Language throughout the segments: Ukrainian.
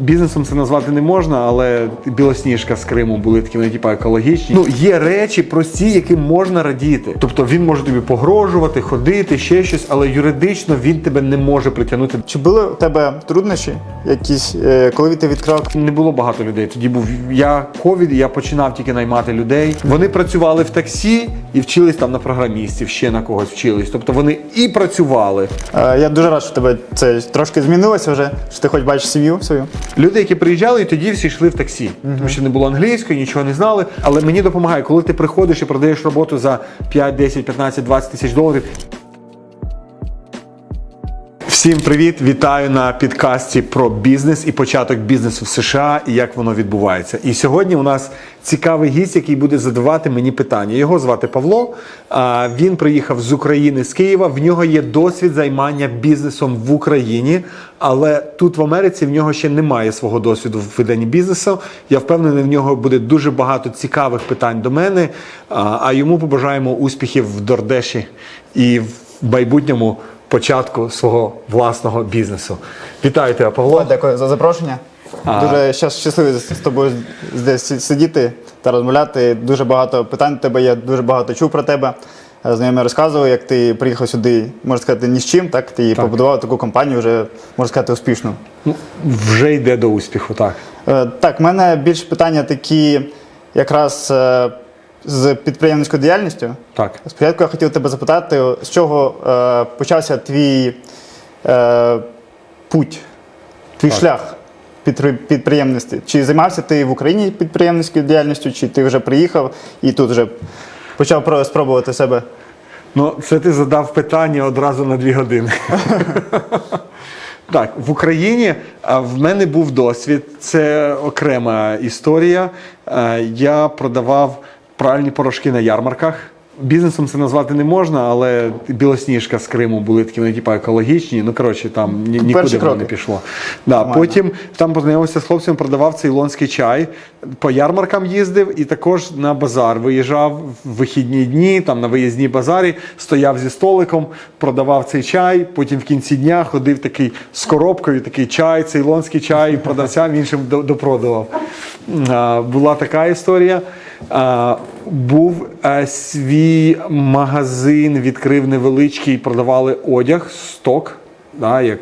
Бізнесом це назвати не можна, але білосніжка з Криму були такі ну, типу, екологічні. Ну є речі прості, яким можна радіти. Тобто він може тобі погрожувати, ходити, ще щось, але юридично він тебе не може притягнути. Чи були у тебе труднощі якісь, е, коли ти відкривав Не було багато людей. Тоді був я ковід, я починав тільки наймати людей. Вони працювали в таксі і вчились там на програмістів, ще на когось вчились. Тобто вони і працювали. Е, Я дуже рад, що тебе це трошки змінилося вже, що ти хоч бачиш сім'ю свою. Люди, які приїжджали, і тоді всі йшли в таксі, тому що не було англійської, нічого не знали. Але мені допомагає, коли ти приходиш і продаєш роботу за 5, 10, 15, 20 тисяч доларів. Всім привіт! Вітаю на підкасті про бізнес і початок бізнесу в США і як воно відбувається. І сьогодні у нас цікавий гість, який буде задавати мені питання. Його звати Павло. Він приїхав з України, з Києва. В нього є досвід займання бізнесом в Україні, але тут в Америці в нього ще немає свого досвіду в веденні бізнесу. Я впевнений, в нього буде дуже багато цікавих питань до мене. А йому побажаємо успіхів в Дордеші і в майбутньому початку свого власного бізнесу. Вітаю тебе, Павло. Дякую за запрошення. Дуже щасливий з тобою здесь сидіти та розмовляти. Дуже багато питань до тебе є, дуже багато чув про тебе. Е, Знайомі розказував, як ти приїхав сюди, можна сказати, ні з чим, так? Ти побудував таку компанію, вже можна сказати, успішну. Ну, вже йде до успіху, так. Е, Так, в мене більш питання такі якраз е, з підприємницькою діяльністю. Так. Спочатку я хотів тебе запитати, з чого е, почався твій е, путь, твій Так. шлях підпри- підприємництва? Чи займався ти в Україні підприємницькою діяльністю, чи ти вже приїхав і тут вже почав спробувати себе? Ну, це ти задав питання одразу на дві години. Так, в Україні в мене був досвід, це окрема історія. Е, Я продавав пральні порошки на ярмарках. Бізнесом це назвати не можна, але білосніжка з Криму були такі, ну, типу, екологічні. Ну, коротше, там ні- нікуди воно не пішло. Да, потім там познайомився з хлопцем, продавав цейлонський чай, по ярмаркам їздив і також на базар виїжджав в вихідні дні, там на виїзній базарі, стояв зі столиком, продавав цей чай. Потім в кінці дня ходив такий з коробкою, такий чай, цейлонський чай, продавцям іншим до- допродавав. Була така історія. Був е, свій магазин, відкрив невеличкий, продавали одяг, сток, да, як,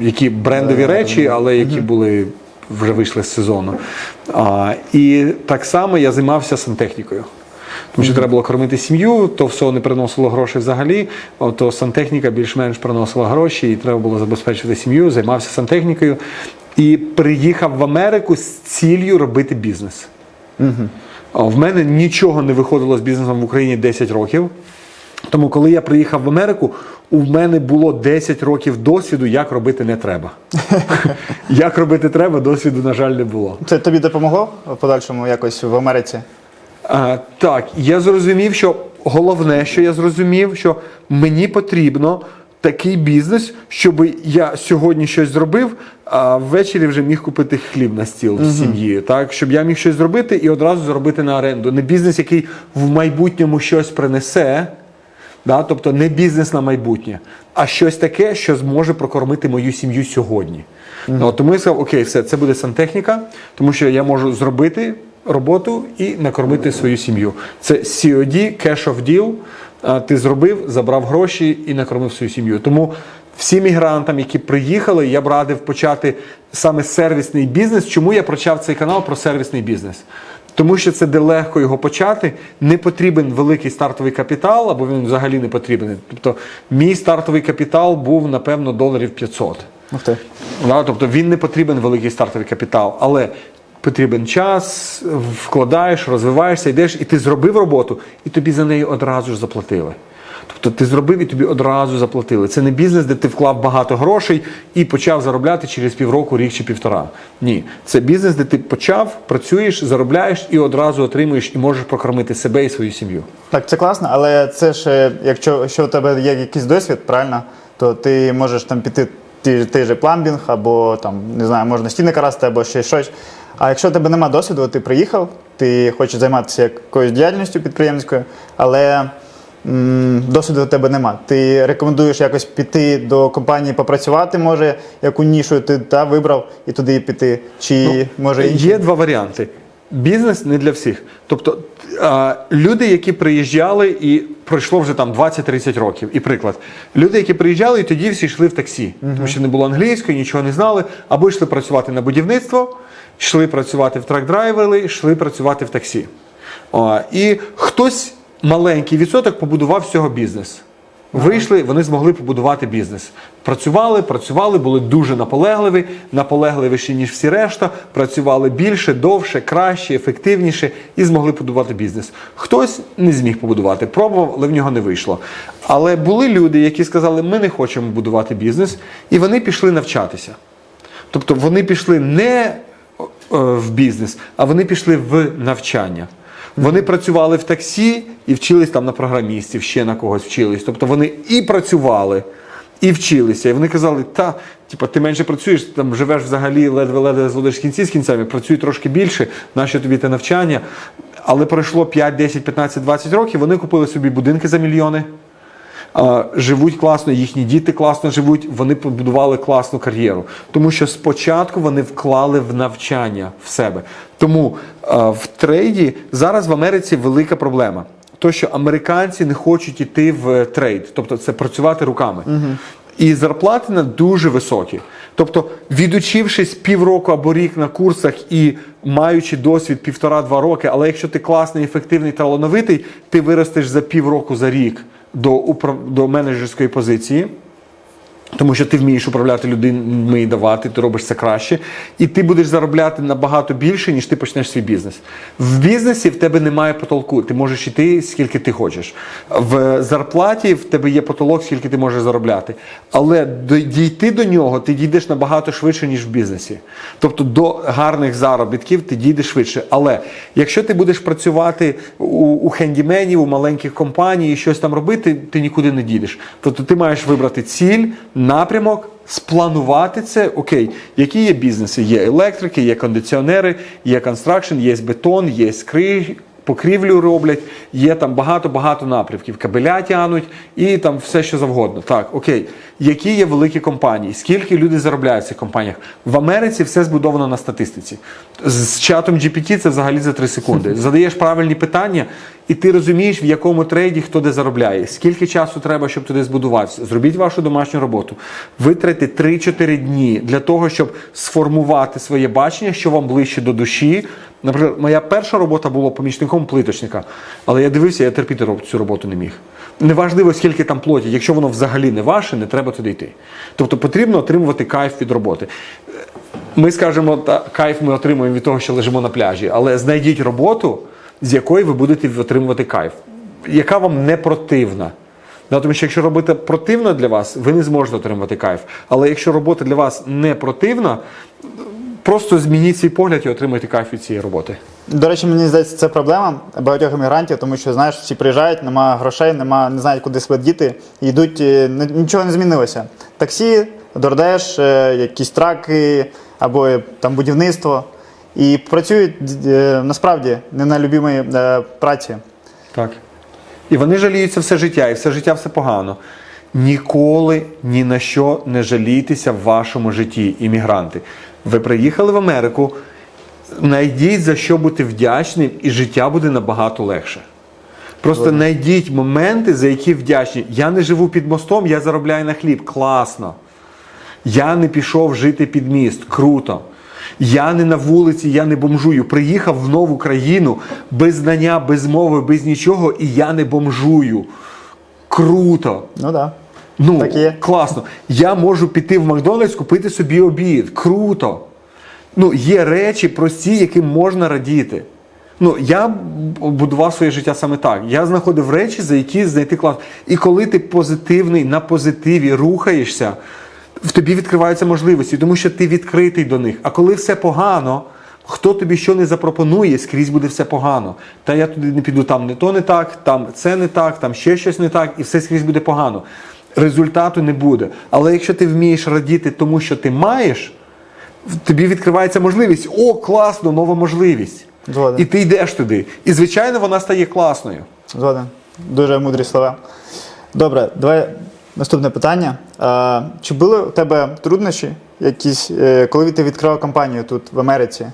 які брендові речі, але які були вже вийшли з сезону. А, і так само я займався сантехнікою. Тому що треба було кормити сім'ю, то все не приносило грошей взагалі. То сантехніка більш-менш приносила гроші, і треба було забезпечити сім'ю, займався сантехнікою. І приїхав в Америку з ціллю робити бізнес. А В мене нічого не виходило з бізнесом в Україні 10 років. Тому, коли я приїхав в Америку, у мене було 10 років досвіду, як робити не треба. як робити треба, досвіду, на жаль, не було. Це тобі допомогло в подальшому якось в Америці? А, так, я зрозумів, що головне, що я зрозумів, що мені потрібно такий бізнес, щоб я сьогодні щось зробив, а ввечері вже міг купити хліб на стіл в сім'ї. Так, щоб я міг щось зробити і одразу зробити на оренду. Не бізнес, який в майбутньому щось принесе. Да? Тобто не бізнес на майбутнє, а щось таке, що зможе прокормити мою сім'ю сьогодні. Ну, тому я сказав, окей, все, це буде сантехніка, тому що я можу зробити роботу і накормити свою сім'ю. Це COD, cash of deal. Ти зробив, забрав гроші і накормив свою сім'ю. Тому всім мігрантам, які приїхали, я б радив почати саме сервісний бізнес. Чому я почав цей канал про сервісний бізнес? Тому що це де легко його почати. Не потрібен великий стартовий капітал, або він взагалі не потрібен. Тобто, мій стартовий капітал був, напевно, доларів 500. Ух ти. Да, тобто він не потрібен великий стартовий капітал, але потрібен час, вкладаєш, розвиваєшся, йдеш, і ти зробив роботу, і тобі за неї одразу ж заплатили. Тобто ти зробив і тобі одразу заплатили. Це не бізнес, де ти вклав багато грошей і почав заробляти через півроку, рік чи півтора. Ні, це бізнес, де ти почав, працюєш, заробляєш і одразу отримуєш і можеш прокормити себе і свою сім'ю. Так, це класно, але це ж, е, якщо, якщо у тебе є якийсь досвід, правильно, то ти можеш там піти ти, ти же пламбінг, або там, не знаю, можна стіни красти, або ще щось. А якщо у тебе немає досвіду, ти приїхав, ти хочеш займатися якоюсь діяльністю підприємницькою, але м, досвіду у тебе нема. Ти рекомендуєш якось піти до компанії попрацювати, може, яку нішу ти та, вибрав і туди піти, чи може інші? Є два варіанти. Бізнес не для всіх. Тобто а, люди, які приїжджали і пройшло вже там 20-30 років. І приклад, люди, які приїжджали, і тоді всі йшли в таксі, тому що не було англійської, нічого не знали, або йшли працювати на будівництво, йшли працювати в трак-драйвери, йшли працювати в таксі. І хтось маленький відсоток побудував з цього бізнес. Вийшли, вони змогли побудувати бізнес. Працювали, працювали, були дуже наполегливі, наполегливіші, ніж всі решта, працювали більше, довше, краще, ефективніше і змогли побудувати бізнес. Хтось не зміг побудувати, пробував, але в нього не вийшло. Але були люди, які сказали, ми не хочемо будувати бізнес, і вони пішли навчатися. Тобто вони пішли не е, в бізнес, а вони пішли в навчання. Вони працювали в таксі і вчились там на програмістів, ще на когось вчились. Тобто вони і працювали, і вчилися. І вони казали, та, типа, ти менше працюєш, там живеш взагалі ледве-ледве зводиш кінці з кінцями, працюй трошки більше, нащо тобі те навчання. Але пройшло 5, 10, 15, 20 років, вони купили собі будинки за мільйони. Живуть класно, їхні діти класно живуть, вони побудували класну кар'єру. Тому що спочатку вони вклали в навчання в себе. Тому в трейді зараз в Америці велика проблема. То, що американці не хочуть йти в трейд, тобто це працювати руками. І зарплати на дуже високі. Тобто, відучившись півроку або рік на курсах і маючи досвід півтора-два роки, але якщо ти класний, ефективний, талановитий, ти виростеш за півроку за рік до, управ... до менеджерської позиції. Тому що ти вмієш управляти людьми і давати, ти робиш це краще, і ти будеш заробляти набагато більше, ніж ти почнеш свій бізнес. В бізнесі в тебе немає потолку, ти можеш йти скільки ти хочеш. В зарплаті в тебе є потолок, скільки ти можеш заробляти. Але дійти до нього ти дійдеш набагато швидше, ніж в бізнесі. Тобто до гарних заробітків ти дійдеш швидше. Але якщо ти будеш працювати у, у хендіменів, у маленьких компаній, і щось там робити, ти нікуди не дійдеш. Тобто ти маєш вибрати ціль, напрямок, спланувати це. Окей, які є бізнеси? Є електрики, є кондиціонери, є констракшн, є бетон, є скрij, покрівлю роблять, є там багато-багато напрямків, кабеля тянуть і там все, що завгодно. Так, окей. Які є великі компанії? Скільки люди заробляють в цих компаніях? В Америці все збудовано на статистиці. З чатом GPT це взагалі за 3 секунди. Задаєш правильні питання, і ти розумієш, в якому трейді хто де заробляє. Скільки часу треба, щоб туди збудуватися? Зробіть вашу домашню роботу. Витратьте 3-4 дні для того, щоб сформувати своє бачення, що вам ближче до душі. Наприклад, моя перша робота була помічником плиточника, але я дивився, я терпіти цю роботу не міг. Неважливо, скільки там платять, якщо воно взагалі не ваше, не треба туди йти. Тобто потрібно отримувати кайф від роботи. Ми скажемо, та кайф ми отримуємо від того, що лежимо на пляжі, але знайдіть роботу, з якої ви будете отримувати кайф, яка вам не противна. Да, тому що якщо робота противна для вас, ви не зможете отримувати кайф. Але якщо робота для вас не противна, просто змініть свій погляд і отримайте кайф від цієї роботи. До речі, мені здається, це проблема багатьох емігрантів, тому що знаєш, всі приїжджають, нема грошей, нема, не знають, куди себе діти, йдуть, е, нічого не змінилося. Таксі, дордеш, е, якісь траки або е, там будівництво. І працюють насправді не на любимій праці. Так. І вони жаліються все життя, і все життя все погано. Ніколи ні на що не жалійтеся в вашому житті, іммігранти. Ви приїхали в Америку, знайдіть за що бути вдячним, і життя буде набагато легше. Просто знайдіть моменти, за які вдячні. Я не живу під мостом, я заробляю на хліб. Класно. Я не пішов жити під міст. Круто. Я не на вулиці, я не бомжую. Приїхав в нову країну без знання, без мови, без нічого, і я не бомжую. Круто. Ну так. Да. Ну, Так є. класно. Я можу піти в Макдональдс, купити собі обід. Круто. Ну, є речі прості, яким можна радіти. Ну, я будував своє життя саме так. Я знаходив речі, за які знайти клас. І коли ти позитивний на позитиві рухаєшся, в тобі відкриваються можливості, тому що ти відкритий до них. А коли все погано, хто тобі що не запропонує, скрізь буде все погано. Та я туди не піду, там не то не так, там це не так, там ще щось не так, і все скрізь буде погано. Результату не буде. Але якщо ти вмієш радіти тому, що ти маєш, тобі відкривається можливість. О, класно, нова можливість. Згоден. І ти йдеш туди. І звичайно, вона стає класною. Згоден. Дуже мудрі слова. Добре, давай наступне питання. А, чи були у тебе труднощі якісь, е, коли ти відкривав компанію тут в Америці?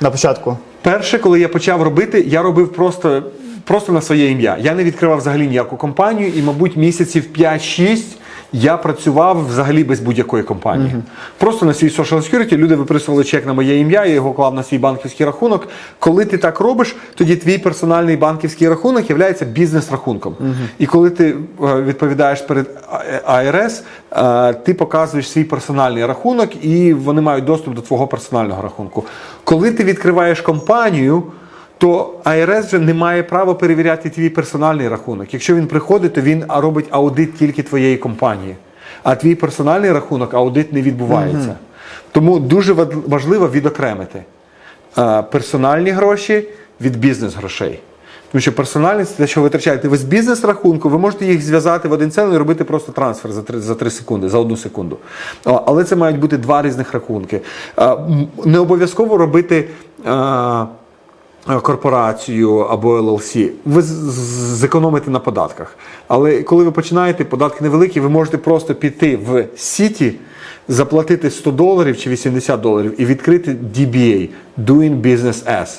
На початку? Перше, коли я почав робити, я робив просто, просто на своє ім'я. Я не відкривав взагалі ніяку компанію, і, мабуть, місяців 5-6 я працював взагалі без будь-якої компанії. Просто на свій social security люди виписували чек на моє ім'я, я його клав на свій банківський рахунок. Коли ти так робиш, тоді твій персональний банківський рахунок є бізнес-рахунком. І коли ти е, відповідаєш перед АРС, е, ти показуєш свій персональний рахунок, і вони мають доступ до твого персонального рахунку. Коли ти відкриваєш компанію, то АРС вже не має права перевіряти твій персональний рахунок. Якщо він приходить, то він робить аудит тільки твоєї компанії. А твій персональний рахунок аудит не відбувається. Тому дуже важливо відокремити е, персональні гроші від бізнес-грошей. Тому що персональні це те, що ви витрачаєте ви з бізнес-рахунку, ви можете їх зв'язати в один цілий і робити просто трансфер за 3, за 3 секунди, за одну секунду. Але це мають бути два різних рахунки. Е, Не обов'язково робити. Е, корпорацію або LLC, ви зекономите на податках. Але коли ви починаєте, податки невеликі, ви можете просто піти в Сіті, заплатити 100 доларів чи 80 доларів і відкрити DBA Doing Business As.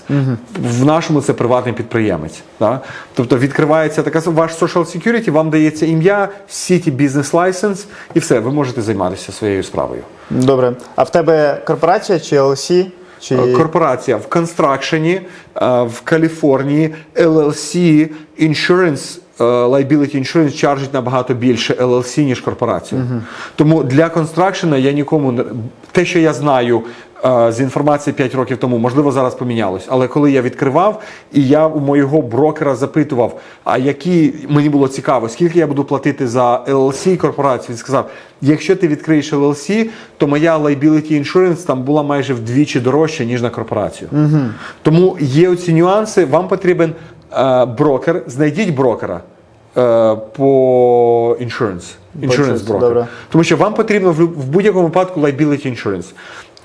В нашому це приватний підприємець. Да? Тобто відкривається така ваш social security, вам дається ім'я, City Business License і все, ви можете займатися своєю справою. Добре. А в тебе корпорація чи LLC? Чи... Корпорація в констракшені в Каліфорнії LLC Insurance е, Liability Insurance чаржить набагато більше LLC, ніж корпорація. Тому для констракшена я нікому не те, що я знаю е, з інформації 5 років тому, можливо, зараз помінялось. Але коли я відкривав, і я у моєго брокера запитував, а які мені було цікаво, скільки я буду платити за LLC корпорацію, він сказав: якщо ти відкриєш LLC, то моя liability insurance там була майже вдвічі дорожча, ніж на корпорацію. Тому є оці нюанси. Вам потрібен е, брокер, знайдіть брокера е, по insurance. Insurance добре. Тому що вам потрібно в, в будь-якому випадку liability insurance.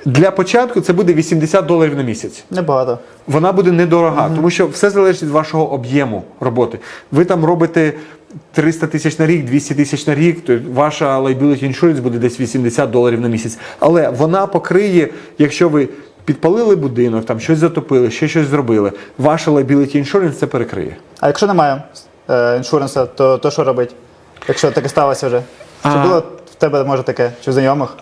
Для початку це буде 80 доларів на місяць. Небагато. Вона буде недорога, тому що все залежить від вашого об'єму роботи. Ви там робите 300 тисяч на рік, 200 тисяч на рік, то ваша liability insurance буде десь 80 доларів на місяць. Але вона покриє, якщо ви підпалили будинок, там щось затопили, ще щось зробили, ваша liability insurance це перекриє. А якщо немає е, іншуренса, то, то що робить? Якщо таке сталося вже? Чи А. було в тебе може таке, чи в знайомих?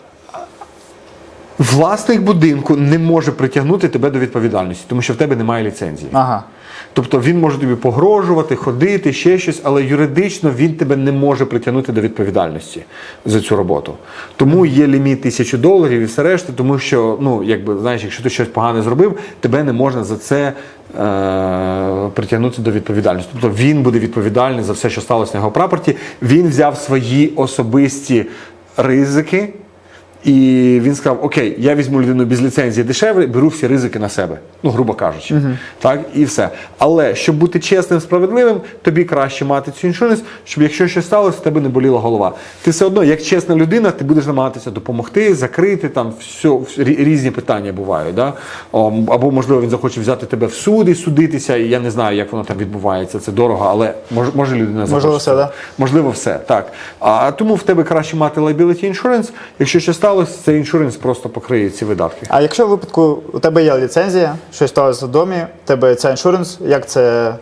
Власник будинку не може притягнути тебе до відповідальності, тому що в тебе немає ліцензії. Ага. Тобто він може тобі погрожувати, ходити, ще щось, але юридично він тебе не може притягнути до відповідальності за цю роботу. Тому є ліміт тисячу доларів і все решта, тому що, ну, якби знаєш, якщо ти щось погане зробив, тебе не можна за це е- притягнути до відповідальності. Тобто він буде відповідальний за все, що сталося на його прапорті. Він взяв свої особисті ризики. І він сказав: Окей, я візьму людину без ліцензії дешевле, беру всі ризики на себе. Ну, грубо кажучи. Так, і все. Але щоб бути чесним, справедливим, тобі краще мати цю іншуренс, щоб якщо щось сталося, в тебе не боліла голова. Ти все одно, як чесна людина, ти будеш намагатися допомогти, закрити там все, різні питання бувають. Да? Або, можливо, він захоче взяти тебе в суд і судитися, і я не знаю, як воно там відбувається. Це дорого, але може, може людина захоче. Можливо, все, да? Можливо, все так. А тому в тебе краще мати liability insurance. Якщо щось сталося, цей іншуренс просто покриє ці видатки. А якщо в випадку у тебе є ліцензія, щось сталося в домі, у тебе ця іншуренс, як це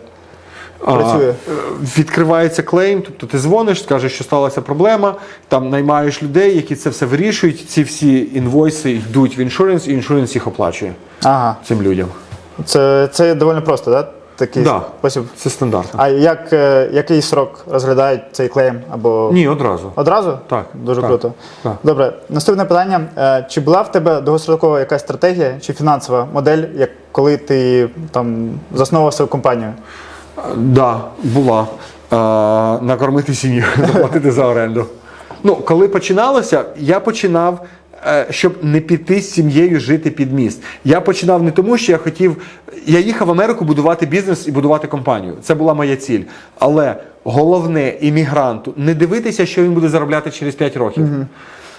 працює? А, е, відкривається клейм, тобто ти дзвониш, скажеш, що сталася проблема, там наймаєш людей, які це все вирішують. Ці всі інвойси йдуть в іншуренс, і іншуренс їх оплачує Ага. цим людям. Це, це доволі просто, да? Такий Да. спосіб. Це стандартно. А як, е, який срок розглядають цей клейм? Або Ні, одразу. одразу? Так, Дуже так, круто. так. Добре, наступне питання. Е, Чи була в тебе довгострокова якась стратегія чи фінансова модель, як коли ти там засновував свою компанію? Да, була. Е, накормити сім'ю, заплатити за оренду. Ну, коли починалося, я починав, щоб не піти з сім'єю жити під міст. Я починав не тому, що я хотів. Я їхав в Америку будувати бізнес і будувати компанію. Це була моя ціль. Але головне іммігранту не дивитися, що він буде заробляти через 5 років.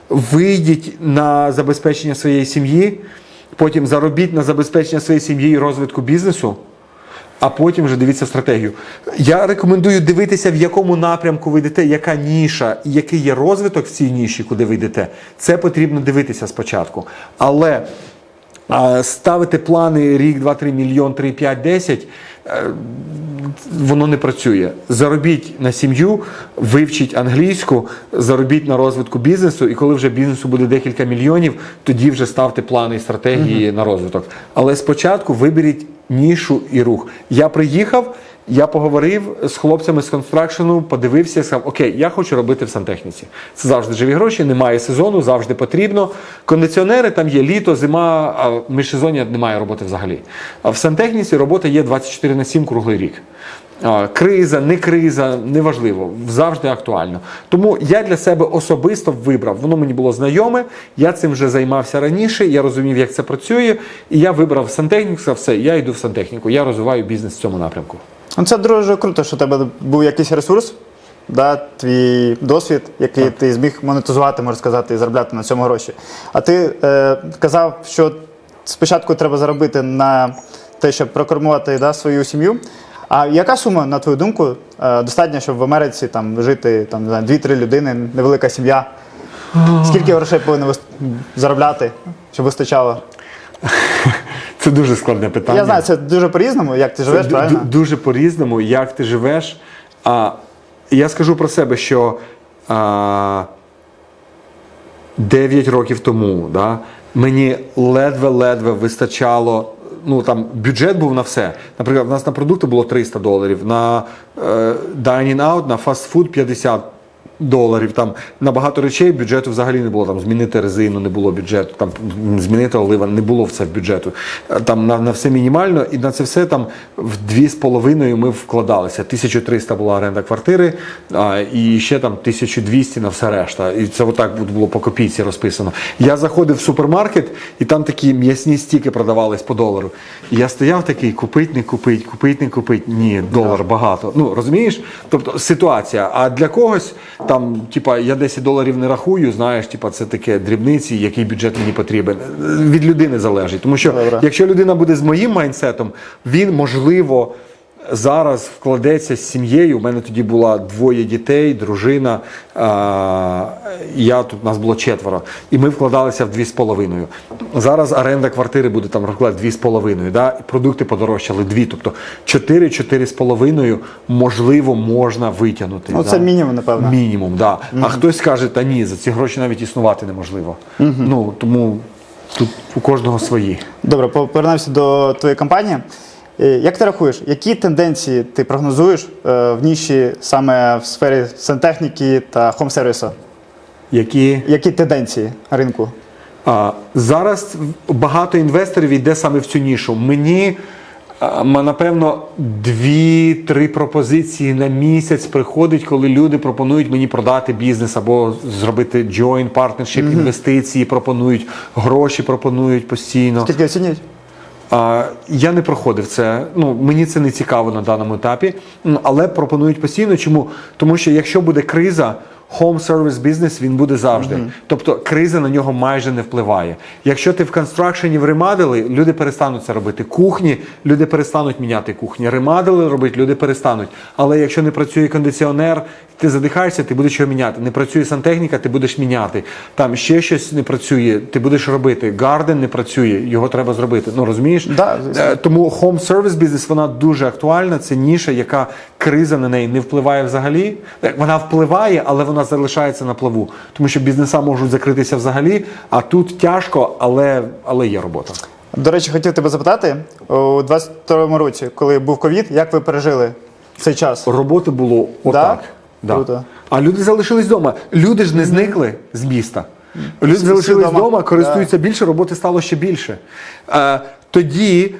Вийдіть на забезпечення своєї сім'ї, потім заробіть на забезпечення своєї сім'ї і розвитку бізнесу. А потім вже дивіться стратегію. Я рекомендую дивитися, в якому напрямку ви йдете, яка ніша і який є розвиток в цій ніші, куди ви йдете. Це потрібно дивитися спочатку. Але ставити плани рік, два, три, мільйон, три, п'ять, десять. Е, Воно не працює. Заробіть на сім'ю, вивчіть англійську, заробіть на розвитку бізнесу, і коли вже бізнесу буде декілька мільйонів, тоді вже ставте плани і стратегії на розвиток. Але спочатку виберіть нішу і рух. Я приїхав, я поговорив з хлопцями з констракшену, подивився, сказав: Окей, я хочу робити в сантехніці. Це завжди живі гроші, немає сезону, завжди потрібно. Кондиціонери там є літо, зима, а в міжсезоння немає роботи взагалі. А в сантехніці робота є 24 на 7 круглий рік. Криза, не криза, неважливо, завжди актуально. Тому я для себе особисто вибрав. Воно мені було знайоме. Я цим вже займався раніше. Я розумів, як це працює. І я вибрав сантехніку. Сказав, все, я йду в сантехніку. Я розвиваю бізнес в цьому напрямку. Ну, це дуже круто, що у тебе був якийсь ресурс, да, твій досвід, який ти зміг монетизувати, можна сказати, і заробляти на цьому гроші. А ти е, казав, що спочатку треба заробити на те, щоб прокормувати да, свою сім'ю. А яка сума, на твою думку, е, достатня, щоб в Америці там, жити там, не знаю, 2-3 людини, невелика сім'я? Скільки грошей повинно заробляти, щоб вистачало? Це дуже складне питання. Я знаю, це дуже по-різному, як ти живеш, Це правильно? дуже по-різному, як ти живеш. А я скажу про себе, що а, 9 років тому да, мені ледве-ледве вистачало. Ну там бюджет був на все. Наприклад, у нас на продукти було 300 доларів, на е, dining out, на фастфуд 50 доларів. Там на багато речей бюджету взагалі не було. Там змінити резину не було бюджету, там змінити олива не було все в бюджету. Е, Там на, на все мінімально, і на це все там в дві з половиною ми вкладалися. 1300 була оренда квартири, а, і ще там 1200 на все решта. І це отак було по копійці розписано. Я заходив в супермаркет, і там такі м'ясні стіки продавались по долару. І я стояв такий: купить, не купить, купить, не купить. Ні, долар багато. Ну розумієш? Тобто ситуація. А для когось там, типа, я 10 доларів не рахую, знаєш, типа, це таке дрібниці, який бюджет мені потрібен. Від людини залежить. Тому що Добре. якщо людина буде з моїм майнсетом, він можливо. Зараз вкладеться з сім'єю. У мене тоді була двоє дітей, дружина. А, я тут нас було четверо, і ми вкладалися в дві з половиною. Зараз оренда квартири буде там розклад дві з половиною. Да? Продукти подорожчали дві. Тобто чотири, чотири з половиною можливо можна витягнути. Ну, це мінімум, напевно. Мінімум, да. А хтось каже, та ні, за ці гроші навіть існувати неможливо. Ну тому тут у кожного свої. Добре, повернемося до твоєї компанії. Е, Як ти рахуєш, які тенденції ти прогнозуєш е, в ніші саме в сфері сантехніки та хом-сервісу? Які Які тенденції ринку? А, зараз багато інвесторів йде саме в цю нішу. Мені а, напевно дві-три пропозиції на місяць приходить, коли люди пропонують мені продати бізнес або зробити joint partnership, інвестиції, пропонують гроші, пропонують постійно. Скільки оцінюють? Я не проходив це. Ну мені це не цікаво на даному етапі. Але пропонують постійно. Чому? Тому що якщо буде криза, home service бізнес він буде завжди. Тобто криза на нього майже не впливає. Якщо ти в констракшені в ремадили, люди перестануть це робити. Кухні, люди перестануть міняти кухні. Ремадили робити, люди перестануть. Але якщо не працює кондиціонер, ти задихаєшся, ти будеш його міняти. Не працює сантехніка, ти будеш міняти. Там ще щось не працює, ти будеш робити. Гарден не працює, його треба зробити. Ну розумієш? Да. Е, Тому home service бізнес вона дуже актуальна. Це ніша, яка криза на неї не впливає взагалі. Е, Вона впливає, але вона залишається на плаву. Тому що бізнеса можуть закритися взагалі, а тут тяжко, але, але є робота. До речі, хотів тебе запитати у 22-му році, коли був ковід, як ви пережили цей час? Роботи було отак. Круто. А люди залишились вдома. Люди ж не зникли з міста. Люди залишились вдома. вдома, користуються більше, роботи стало ще більше. Тоді,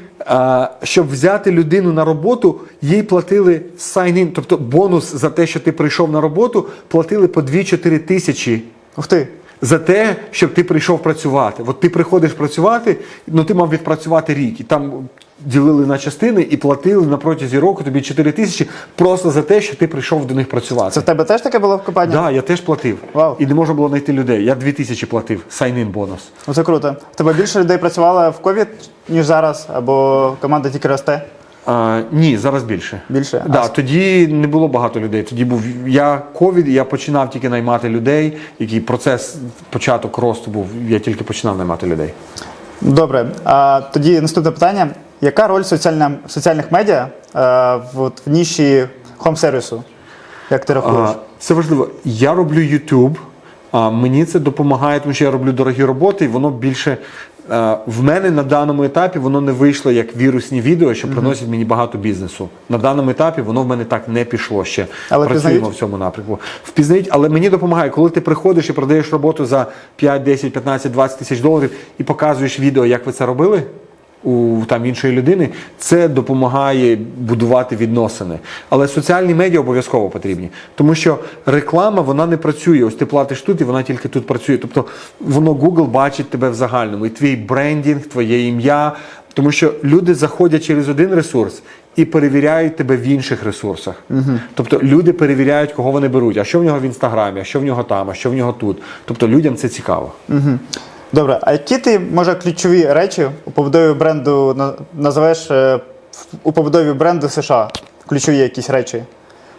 щоб взяти людину на роботу, їй платили sign-in, тобто бонус за те, що ти прийшов на роботу, платили по 2-4 тисячі Ух ти! за те, щоб ти прийшов працювати. От ти приходиш працювати, ну ти мав відпрацювати рік. І там ділили на частини і платили на протязі року тобі 4 тисячі просто за те, що ти прийшов до них працювати. Це в тебе теж таке було в компанії? Так, да, я теж платив. Вау. І не можна було знайти людей. Я 2 тисячі платив, сайн-ін бонус. Ну це круто. Тебе більше людей працювало в ковід, ніж зараз, або команда тільки росте? А, ні, зараз більше. Більше? Да, А- тоді не було багато людей. Тоді був я ковід, я починав тільки наймати людей. Який процес початок росту був. Я тільки починав наймати людей. Добре. А тоді наступне питання: яка роль соціальна, соціальних медіа а, в, от, в ніші хом-сервісу? Як ти рахуєш? А, Це важливо. Я роблю YouTube. Мені це допомагає, тому що я роблю дорогі роботи, і воно більше е, в мене на даному етапі воно не вийшло як вірусні відео, що приносять мені багато бізнесу. На даному етапі воно в мене так не пішло ще. Але Працюємо пізнають? в цьому напрямку. Впізнають, але мені допомагає, коли ти приходиш і продаєш роботу за 5, 10, 15, 20 тисяч доларів і показуєш відео, як ви це робили. У там іншої людини це допомагає будувати відносини. Але соціальні медіа обов'язково потрібні, тому що реклама вона не працює. Ось ти платиш тут, і вона тільки тут працює. Тобто воно Google бачить тебе в загальному, і твій брендінг, твоє ім'я. Тому що люди заходять через один ресурс і перевіряють тебе в інших ресурсах. Тобто люди перевіряють, кого вони беруть, а що в нього в інстаграмі, а що в нього там, а що в нього тут. Тобто людям це цікаво. Добре, а які ти може ключові речі у побудові бренду на- називаєш е, у побудові бренду США? Ключові якісь речі?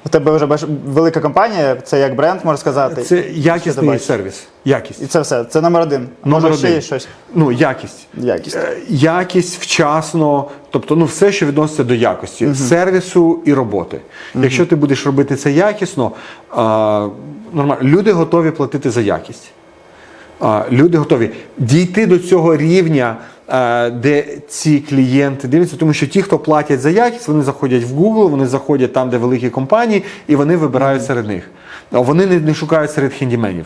У тебе вже велика компанія, це як бренд, можна сказати. Це якісний сервіс. Якість. І це все. Це номер один. А Номер може ще є щось? Ну, якість. Якість. Е, Якість вчасно, тобто ну все, що відноситься до якості, сервісу і роботи. Якщо ти будеш робити це якісно, а, нормально, люди готові платити за якість. Люди готові дійти до цього рівня, е, де ці клієнти дивляться, тому що ті, хто платять за якість, вони заходять в Google, вони заходять там, де великі компанії, і вони вибирають серед них. Вони не, не шукають серед хендіменів.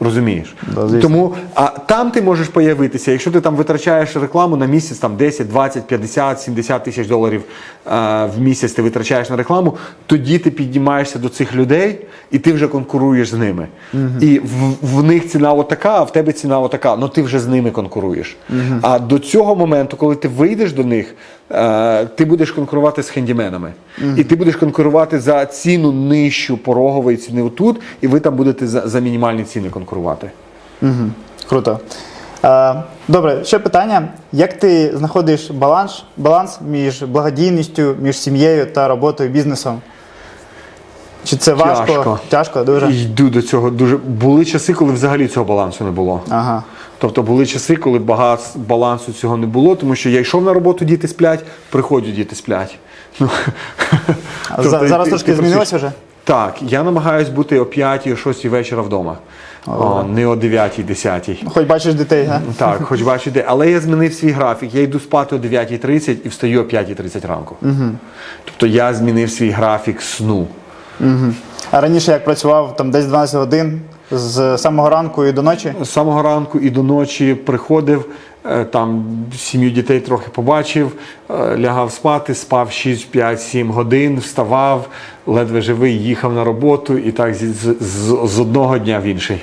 Розумієш? Да, звісно. Тому а там ти можеш появитися, якщо ти там витрачаєш рекламу на місяць там 10, 20, 50, 70 тисяч доларів е, в місяць ти витрачаєш на рекламу, тоді ти піднімаєшся до цих людей і ти вже конкуруєш з ними. І в, в них ціна отака, а в тебе ціна отака. Ну ти вже з ними конкуруєш. А до цього моменту, коли ти вийдеш до них, е, ти будеш конкурувати з хендіменами. І ти будеш конкурувати за ціну нижчу порогової ціни отут, і ви там будете за, за мінімальні ціни конкурувати. Круто. Е, добре, ще питання. Як ти знаходиш баланс, баланс між благодійністю, між сім'єю та роботою бізнесом? Чи це важко? Тяжко. Тяжко, дуже. Йду до цього дуже. Були часи, коли взагалі цього балансу не було. Ага. Тобто були часи, коли багато балансу цього не було, тому що я йшов на роботу, діти сплять, приходжу, діти сплять. Ну, А тобто зараз ти- трошки ти працюєш. змінилося вже? Так, я намагаюсь бути о 5 о 6 вечора вдома. О, не о 9 10 Хоч бачиш дітей, га? Так, хоч бачу де. Але я змінив свій графік. Я йду спати о 9.30 і встаю о 5.30 ранку. Тобто я змінив свій графік сну. А раніше як працював там десь 12 годин з самого ранку і до ночі? З самого ранку і до ночі приходив, там сім'ю дітей трохи побачив, е, лягав спати, спав 6, 5, 7 годин, вставав, ледве живий, їхав на роботу і так з, з, з- з одного дня в інший.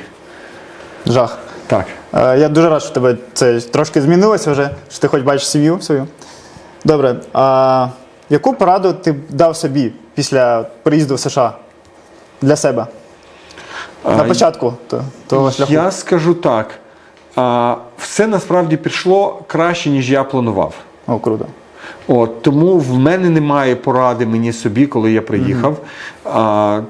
Жах. Так. Е, Я дуже рад, що тебе це трошки змінилося вже, що ти хоч бачиш сім'ю свою. Добре. А яку пораду ти дав собі після приїзду в США для себе? На початку то- того шляху. Я скажу так. А, все насправді пішло краще, ніж я планував. О, круто. От, тому в мене немає поради мені собі, коли я приїхав. А,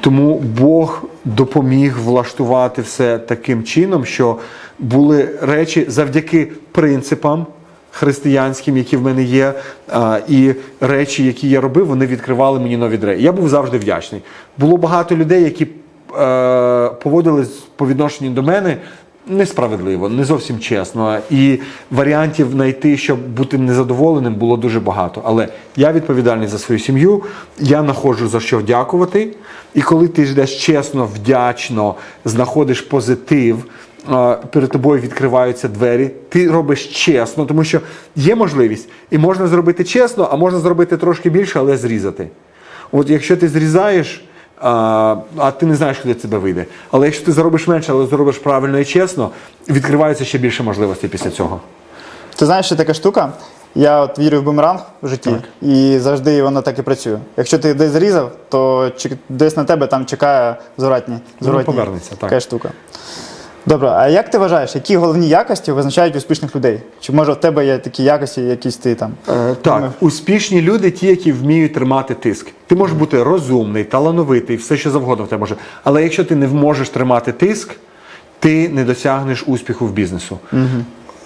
тому Бог допоміг влаштувати все таким чином, що були речі завдяки принципам християнським, які в мене є, а, і речі, які я робив, вони відкривали мені нові двері. Я був завжди вдячний. Було багато людей, які е, поводились по відношенню до мене несправедливо, не зовсім чесно. І варіантів знайти, щоб бути незадоволеним, було дуже багато. Але я відповідальний за свою сім'ю, я знаходжу за що дякувати. І коли ти йдеш чесно, вдячно, знаходиш позитив. Перед тобою відкриваються двері, ти робиш чесно, тому що є можливість, і можна зробити чесно, а можна зробити трошки більше, але зрізати. От якщо ти зрізаєш, а, а ти не знаєш, куди тебе вийде. Але якщо ти заробиш менше, але зробиш правильно і чесно, відкривається ще більше можливостей після цього. Ти знаєш, що така штука? Я от вірю в бумеранг в житті, і завжди воно так і працює. Якщо ти десь зрізав, то десь на тебе там чекає зворотні. зворотні повернеться, так. Така штука. Добре, а як ти вважаєш, які головні якості визначають успішних людей? Чи може в тебе є такі якості, якісь ти там? Е, так, успішні люди, ті, які вміють тримати тиск. Ти можеш бути розумний, талановитий, все що завгодно в тебе може. Але якщо ти не можеш тримати тиск, ти не досягнеш успіху в бізнесу.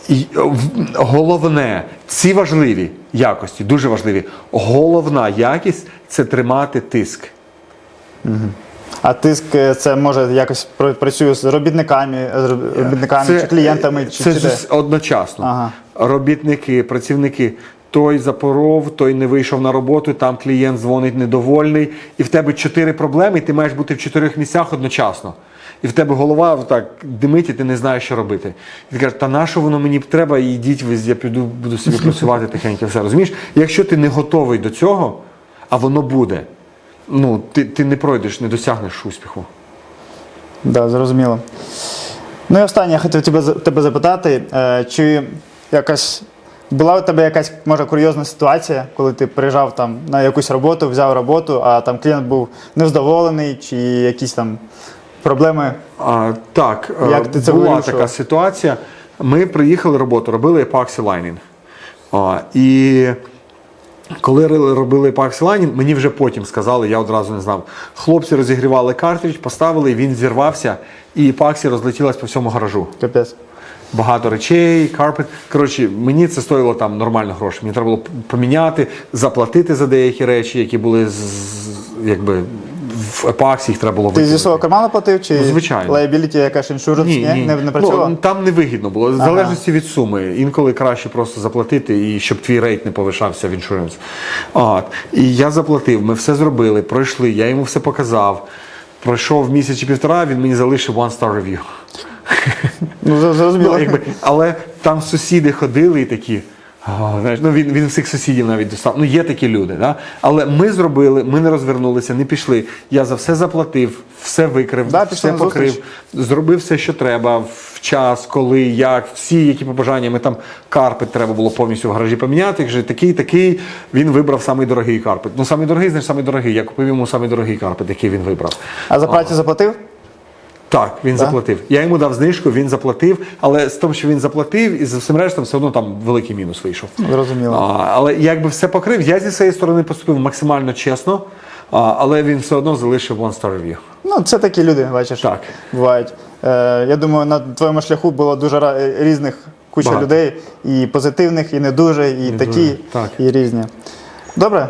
І, е, в- головне, ці важливі якості, дуже важливі. Головна якість це тримати тиск. А тиск е, це може якось пр- працює з робітниками, з роб- робітниками чи клієнтами, чи, це чи де? одночасно. Ага. Робітники, працівники. Той запоров, той не вийшов на роботу, там клієнт дзвонить недовольний, і в тебе чотири проблеми, і ти маєш бути в чотирьох місцях одночасно. І в тебе голова так димить, і ти не знаєш, що робити. І ти кажеш, та на що воно мені треба, і йдіть я піду, буду собі працювати тихенько. Все розумієш? Якщо ти не готовий до цього, а воно буде, ну ти, ти не пройдеш, не досягнеш успіху. Да, зрозуміло. Ну і останнє, я хотів тебе, тебе запитати, е, чи якась була у тебе якась може курйозна ситуація, коли ти приїжджав там на якусь роботу, взяв роботу, а там клієнт був невдоволений, чи якісь там проблеми? А, так, е, Як ти це була вирішував? така ситуація. Ми приїхали роботу, робили епаксі лайнінг. А, і коли робили епаксі лайнінг, мені вже потім сказали, я одразу не знав. Хлопці розігрівали картридж, поставили, він зірвався, і паксі розлетілась по всьому гаражу. Капець. Багато речей, карпет. Коротше, мені це стоїло там нормально грошей. Мені треба було поміняти, заплатити за деякі речі, які були з- якби в епаксі, їх треба було Ти зі свого карману платив, чи Ну, звичайно. liability якась insurance Ні, ні, ні. Не, не працювала? Ну, там не вигідно було, в залежності від суми. Інколи краще просто заплатити, і щоб твій рейт не повишався в іншуренс. От. І я заплатив, ми все зробили, пройшли, я йому все показав. Пройшов місяць чи півтора, він мені залишив one star review. Ну, зрозуміло. Ну, якби, але там сусіди ходили і такі. «А, знаєш, ну він, він всіх сусідів навіть достав. Ну, є такі люди. Да? Але ми зробили, ми не розвернулися, не пішли. Я за все заплатив, все викрив, Да, все покрив, зустріч. зробив все, що треба, в час, коли, як, всі, які побажання. Ми там карпет треба було повністю в гаражі поміняти. Каже, такий, такий. Він вибрав самий дорогий карпет. Ну, самий дорогий, значить, самий дорогий. Я купив йому самий дорогий карпет, який він вибрав. А за працю заплатив? Так, він заплатив. Я йому дав знижку, він заплатив, але з тим, що він заплатив, і з всім рештом все одно там великий мінус вийшов. Зрозуміло. А, але якби все покрив, я зі своєї сторони поступив максимально чесно, а, але він все одно залишив one star review. Ну, це такі люди, бачиш, Так. бувають. Е, я думаю, на твоєму шляху було дуже ра- е, різних куча Багато. людей, і позитивних, і не дуже, і такі, дуже, так. і різні. Добре.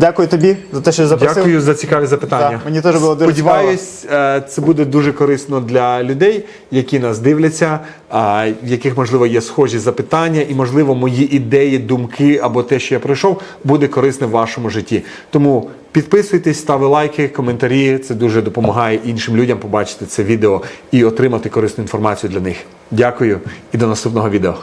Дякую тобі за те, що запросив. Дякую за цікаві запитання. Так, мені теж було дуже Сподіваюсь, е, це буде дуже корисно для людей, які нас дивляться, в яких можливо є схожі запитання, і можливо мої ідеї, думки або те, що я пройшов, буде корисне в вашому житті. Тому підписуйтесь, ставте лайки, коментарі. Це дуже допомагає іншим людям побачити це відео і отримати корисну інформацію для них. Дякую і до наступного відео.